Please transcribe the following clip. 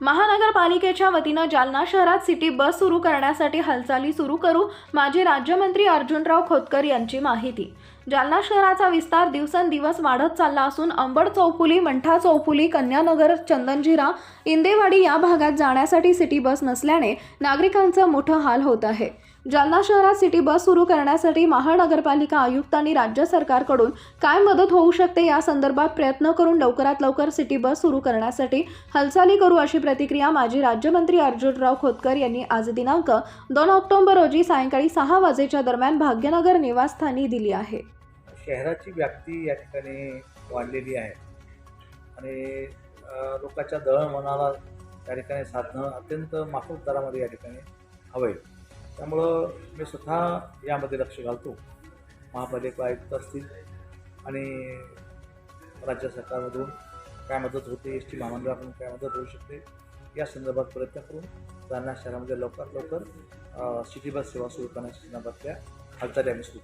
महानगरपालिकेच्या वतीनं जालना शहरात सिटी बस सुरू करण्यासाठी हालचाली सुरू करू माजी राज्यमंत्री अर्जुनराव खोतकर यांची माहिती. जालना शहराचा विस्तार दिवसेंदिवस वाढत चालला असून अंबड चौफुली मंठा चौफुली कन्यानगर चंदनजिरा इंदेवाडी या भागात जाण्यासाठी सिटी बस नसल्याने नागरिकांचं मोठं हाल होत आहे. जालना शहरात सिटी बस सुरू करण्यासाठी महानगरपालिका आयुक्त आणि राज्य सरकारकडून काय मदत होऊ शकते या संदर्भात प्रयत्न करून लवकरात लवकर सिटी बस सुरू करण्यासाठी हालचाली करू अशी प्रतिक्रिया माजी राज्यमंत्री अर्जुनराव खोतकर यांनी आज दिनांक दोन ऑक्टोबर रोजी सायंकाळी सहा वाजेच्या दरम्यान भाग्यनगर निवासस्थानी दिली आहे. शहराची व्याप्ती या ठिकाणी वाढलेली आहे. आणि लोकांच्या दळणवळणाला या ठिकाणी साधणं अत्यंत माफक दरामध्ये या ठिकाणी हवं आहे त्यामुळं मी स्वतः यामध्ये लक्ष घालतो. महापालिका आयुक्त असतील आणि राज्य सरकारमधून काय मदत होते एस टी महामंडळाकडून काय मदत होऊ शकते या संदर्भात प्रयत्न करून जालना शहरामध्ये लवकरात लवकर सिटी बस सेवा सुरू करण्याच्या संदर्भातल्या हालचाली आम्ही सुरू